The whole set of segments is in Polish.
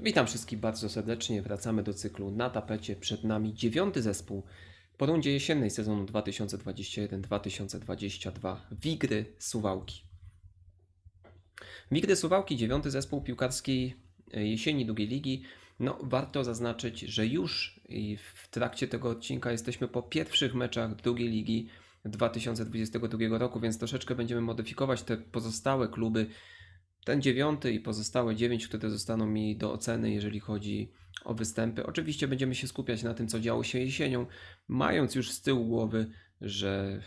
Witam wszystkich bardzo serdecznie. Wracamy do cyklu na tapecie. Przed nami dziewiąty zespół po rundzie jesiennej sezonu 2021-2022. Wigry Suwałki. Wigry Suwałki, dziewiąty zespół piłkarskiej e, jesieni drugiej ligi. No, warto zaznaczyć, że już w trakcie tego odcinka jesteśmy po pierwszych meczach drugiej ligi 2022 roku, więc troszeczkę będziemy modyfikować te pozostałe kluby ten dziewiąty i pozostałe dziewięć, które zostaną mi do oceny, jeżeli chodzi o występy. Oczywiście będziemy się skupiać na tym, co działo się jesienią, mając już z tyłu głowy, że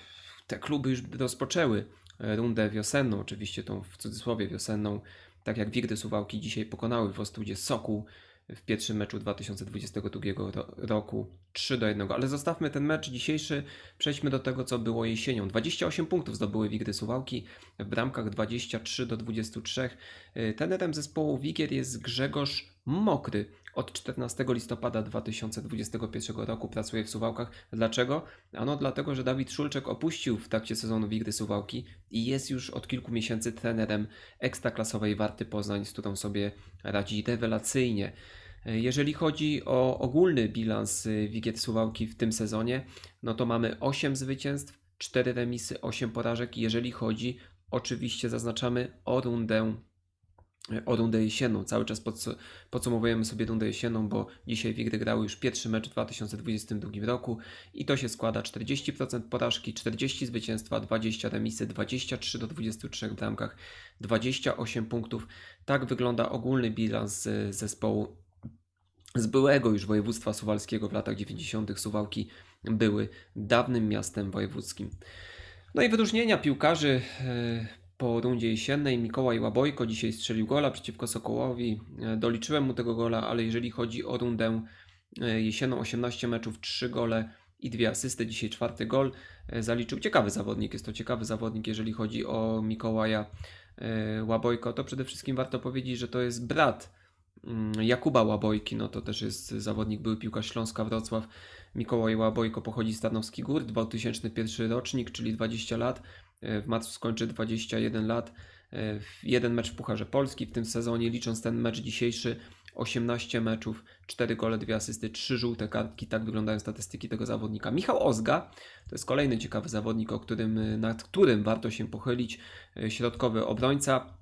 te kluby już rozpoczęły rundę wiosenną, oczywiście tą w cudzysłowie wiosenną, tak jak Wigry Suwałki dzisiaj pokonały w Ostudzie Sokół w pierwszym meczu 2022 ro- roku 3 do 1. Ale zostawmy ten mecz dzisiejszy, przejdźmy do tego, co było jesienią. 28 punktów zdobyły Wigry Suwałki, w bramkach 23 do 23. Y, Trenerem zespołu Wigier jest Grzegorz Mokry. Od 14 listopada 2021 roku pracuje w Suwałkach. Dlaczego? Ano dlatego, że Dawid Szulczek opuścił w trakcie sezonu Wigry Suwałki i jest już od kilku miesięcy trenerem ekstraklasowej Warty Poznań, z którą sobie radzi rewelacyjnie. Jeżeli chodzi o ogólny bilans y, Wigier Suwałki w tym sezonie, no to mamy 8 zwycięstw, 4 remisy, 8 porażek. Jeżeli chodzi, oczywiście zaznaczamy o rundę, o rundę jesienną. Cały czas podsu- podsumowujemy sobie rundę jesienną, bo dzisiaj Wigry grały już pierwszy mecz w 2022 roku i to się składa 40% porażki, 40 zwycięstwa, 20 remisy, 23 do 23 w bramkach, 28 punktów. Tak wygląda ogólny bilans y, zespołu z byłego już województwa suwalskiego w latach 90. Suwałki były dawnym miastem wojewódzkim. No i wyróżnienia piłkarzy e, po rundzie jesiennej. Mikołaj Łabojko dzisiaj strzelił gola przeciwko Sokołowi. E, Doliczyłem mu tego gola, ale jeżeli chodzi o rundę e, jesienną, 18 meczów, 3 gole i dwie asysty. Dzisiaj czwarty gol e, zaliczył. Ciekawy zawodnik, jest to ciekawy zawodnik, jeżeli chodzi o Mikołaja Łabojko. To przede wszystkim warto powiedzieć, że to jest brat mm, Jakuba Łabojki, no to też jest zawodnik, były piłkarz Śląska Wrocław. Mikołaj Łabojko pochodzi z Tarnowski Gór, 2001 rocznik, czyli 20 lat. E, W marcu skończy 21 lat. E, Jeden mecz w Pucharze Polski w tym sezonie, licząc ten mecz dzisiejszy, 18 meczów, 4 gole, 2 asysty, 3 żółte kartki. Tak wyglądają statystyki tego zawodnika. Michał Ozga to jest kolejny ciekawy zawodnik, o którym, nad którym warto się pochylić. E, Środkowy obrońca.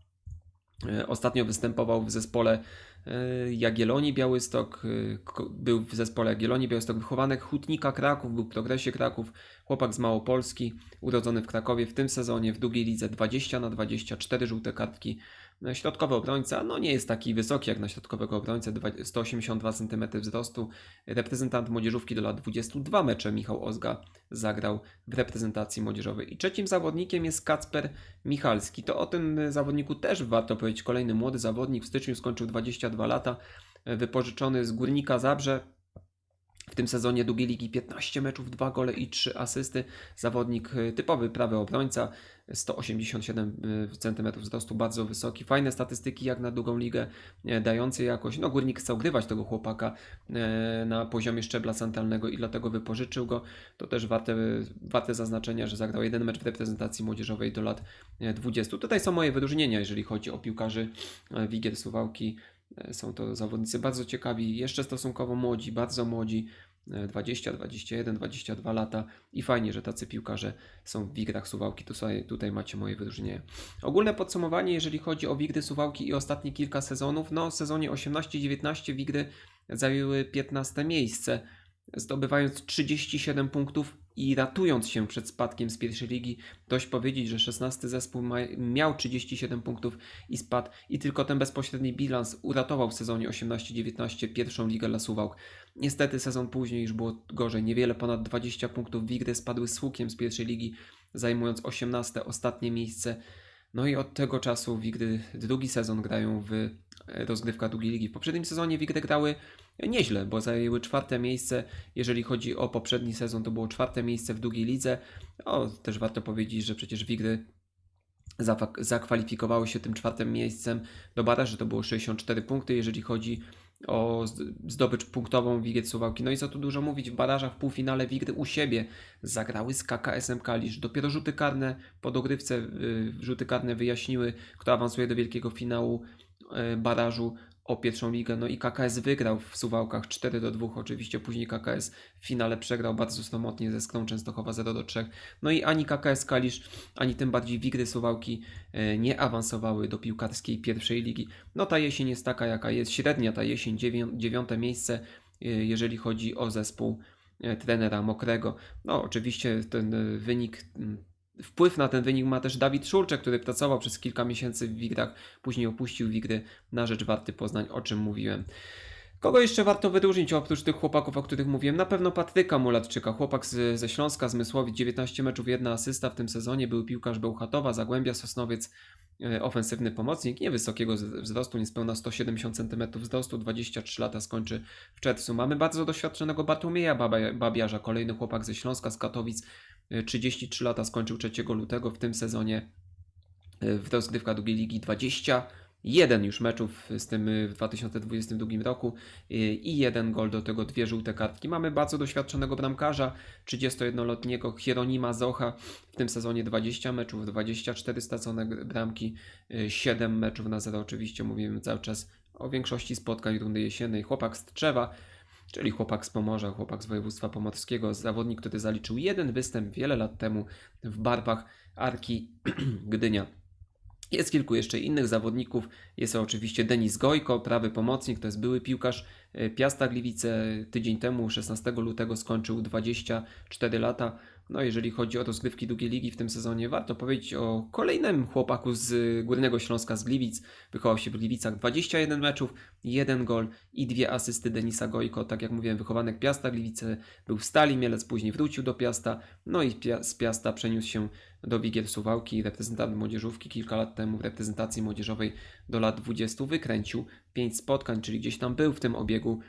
E, Ostatnio występował w zespole e, Jagiellonii Białystok, e, był w zespole Jagiellonii Białystok, wychowanek Hutnika Kraków, był w Progresie Kraków, chłopak z Małopolski, urodzony w Krakowie w tym sezonie w drugiej lidze 20 na 24 żółte kartki. E, Środkowy obrońca, no nie jest taki wysoki jak na środkowego obrońcę, dwa- 182 cm wzrostu, reprezentant młodzieżówki do lat 22 mecze Michał Ozga zagrał w reprezentacji młodzieżowej. I trzecim zawodnikiem jest Kacper Michalski. To o tym zawodniku też warto powiedzieć. Kolejny młody zawodnik, w styczniu skończył 22 lata, e, wypożyczony z Górnika Zabrze. W tym sezonie drugiej ligi 15 meczów, 2 gole i 3 asysty. Zawodnik e, typowy prawy obrońca, 187 cm wzrostu, bardzo wysoki. Fajne statystyki jak na drugą ligę, e, dające jakoś. No Górnik chce ogrywać tego chłopaka na poziomie szczebla centralnego i dlatego wypożyczył go. To też warte, warte zaznaczenia, że zagrał jeden mecz w reprezentacji młodzieżowej do lat e, 20. Tutaj są moje wyróżnienia, jeżeli chodzi o piłkarzy Wigier Suwałki. E, Są to zawodnicy bardzo ciekawi, jeszcze stosunkowo młodzi, bardzo młodzi, e, 20, 21, 22 lata i fajnie, że tacy piłkarze są w Wigrach Suwałki. Tutaj, tutaj macie moje wyróżnienia. Ogólne podsumowanie, jeżeli chodzi o Wigry Suwałki i ostatnie kilka sezonów. No, w sezonie 18-19 Wigry zajęły 15 miejsce, zdobywając 37 punktów i ratując się przed spadkiem z pierwszej ligi. Dość powiedzieć, że 16 zespół miał 37 punktów i spadł i tylko ten bezpośredni bilans uratował w sezonie 18-19 pierwszą ligę dla Suwałk. Niestety sezon później już było gorzej, niewiele ponad 20 punktów Wigry spadły z łukiem z pierwszej ligi, zajmując 18 ostatnie miejsce. No i od tego czasu Wigry drugi sezon grają w e, rozgrywka drugiej ligi. W poprzednim sezonie Wigry grały nieźle, bo zajęły czwarte miejsce. Jeżeli chodzi o poprzedni sezon, to było czwarte miejsce w drugiej lidze. O, też warto powiedzieć, że przecież Wigry zakwalifikowały się tym czwartym miejscem do baraży. To było 64 punkty, jeżeli chodzi o zdobycz punktową Wigier Suwałki. No i co tu dużo mówić, w barażach w półfinale Wigry u siebie zagrały z KKS-em Kalisz. Dopiero rzuty karne po dogrywce y, rzuty karne wyjaśniły, kto awansuje do wielkiego finału y, barażu. O pierwszą ligę. No i KKS wygrał w Suwałkach 4 do 2. Oczywiście później KKS w finale przegrał bardzo samotnie ze Skrą Częstochowa 0 do 3. No i ani KKS Kalisz, ani tym bardziej Wigry Suwałki e, nie awansowały do piłkarskiej pierwszej ligi. No ta jesień jest taka, jaka jest. Średnia ta jesień, dziewią- dziewiąte miejsce, e, jeżeli chodzi o zespół e, trenera Mokrego. No oczywiście ten wynik Wpływ na ten wynik ma też Dawid Szurczek, który pracował przez kilka miesięcy w Wigrach, później opuścił Wigry na rzecz Warty Poznań, o czym mówiłem. Kogo jeszcze warto wyróżnić oprócz tych chłopaków, o których mówiłem? Na pewno Patryka Mulatczyka, chłopak z, ze Śląska, z Mysłowic, 19 meczów, jedna asysta w tym sezonie, był piłkarz Bełchatowa, Zagłębia Sosnowiec, e, ofensywny pomocnik, niewysokiego wzrostu, niespełna 170 cm wzrostu, 23 lata skończy w czerwcu. Mamy bardzo doświadczonego Bartłomieja Babiarza, kolejny chłopak ze Śląska, z Katowic, 33 lata skończył 3 lutego w tym sezonie e, w rozgrywka drugiej ligi 21 już meczów z tym y, w 2022 roku i jeden gol, do tego dwie żółte kartki. Mamy bardzo doświadczonego bramkarza, 31-letniego Hieronima Zocha, w tym sezonie 20 meczów, 24 stracone bramki, y, 7 meczów na zero. Oczywiście mówimy cały czas o większości spotkań rundy jesiennej. Chłopak z Tczewa, czyli chłopak z Pomorza, chłopak z województwa pomorskiego, zawodnik, który zaliczył jeden występ wiele lat temu w barwach Arki Gdynia. Jest kilku jeszcze innych zawodników. Jest oczywiście Denis Gojko, prawy pomocnik, to jest były piłkarz e, Piasta Gliwice. Tydzień temu, 16 lutego, skończył 24 lata. No, jeżeli chodzi o rozgrywki drugiej ligi w tym sezonie, warto powiedzieć o kolejnym chłopaku z Górnego Śląska z Gliwic. Wychował się w Gliwicach 21 meczów, jeden gol i dwie asysty Denisa Gojko. Tak jak mówiłem, wychowanek Piasta Gliwice, był w Stali Mielec, później wrócił do Piasta, no i z Piasta przeniósł się do Wigier Suwałki, reprezentant młodzieżówki kilka lat temu w reprezentacji młodzieżowej do lat 20 wykręcił 5 spotkań, czyli gdzieś tam był w tym obiegu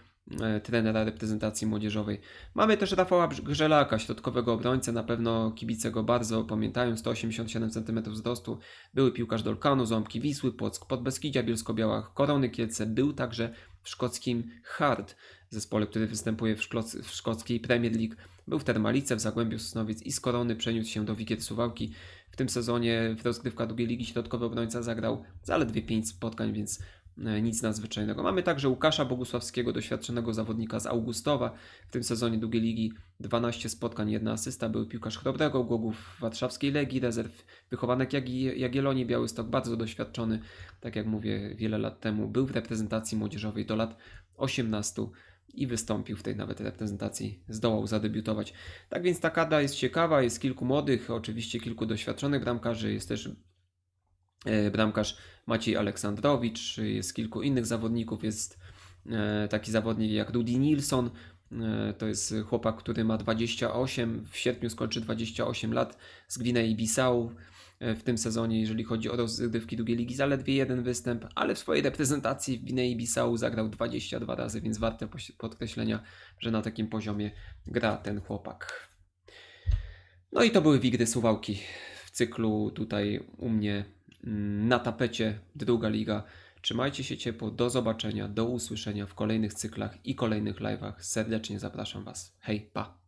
trenera reprezentacji młodzieżowej. Mamy też Rafała Grzelaka, środkowego obrońcę, na pewno kibice go bardzo pamiętają, 187 cm wzrostu, były piłkarz Dolkanu, Ząbki Wisły, Płock, Podbeskidzia, Bielsko-Biała, Korony Kielce, był także w szkockim Hart, zespole, który występuje w, szkloc- w szkockiej Premier League. Był w Termalice, w Zagłębiu Sosnowiec i z Korony przeniósł się do Wigier Suwałki. W tym sezonie w rozgrywka drugiej ligi środkowy obrońca zagrał zaledwie 5 spotkań, więc e, nic nadzwyczajnego. Mamy także Łukasza Bogusławskiego, doświadczonego zawodnika z Augustowa. W tym sezonie drugiej ligi 12 spotkań, jedna asysta. Był piłkarz Chrobrego Głogów Warszawskiej Legii Rezerw. Wychowanek Jagi- Jagiellonii Białystok, bardzo doświadczony. Tak jak mówię, wiele lat temu był w reprezentacji młodzieżowej do lat 18 i wystąpił w tej nawet reprezentacji, zdołał zadebiutować. Tak więc ta kadra jest ciekawa, jest kilku młodych, oczywiście kilku doświadczonych bramkarzy, jest też e, bramkarz Maciej Aleksandrowicz, jest kilku innych zawodników, jest e, taki zawodnik jak Rudy Nilsson, e, to jest chłopak, który ma 28, w sierpniu skończy 28 lat z Gwinei Bissau. E, W tym sezonie, jeżeli chodzi o rozgrywki drugiej ligi, zaledwie jeden występ, ale w swojej reprezentacji w Gwinei Bissau zagrał 22 razy, więc warte podkreślenia, że na takim poziomie gra ten chłopak. No i to były Wigry Suwałki w cyklu tutaj u mnie na tapecie druga liga. Trzymajcie się ciepło, do zobaczenia, do usłyszenia w kolejnych cyklach i kolejnych live'ach. Serdecznie zapraszam Was. Hej, pa!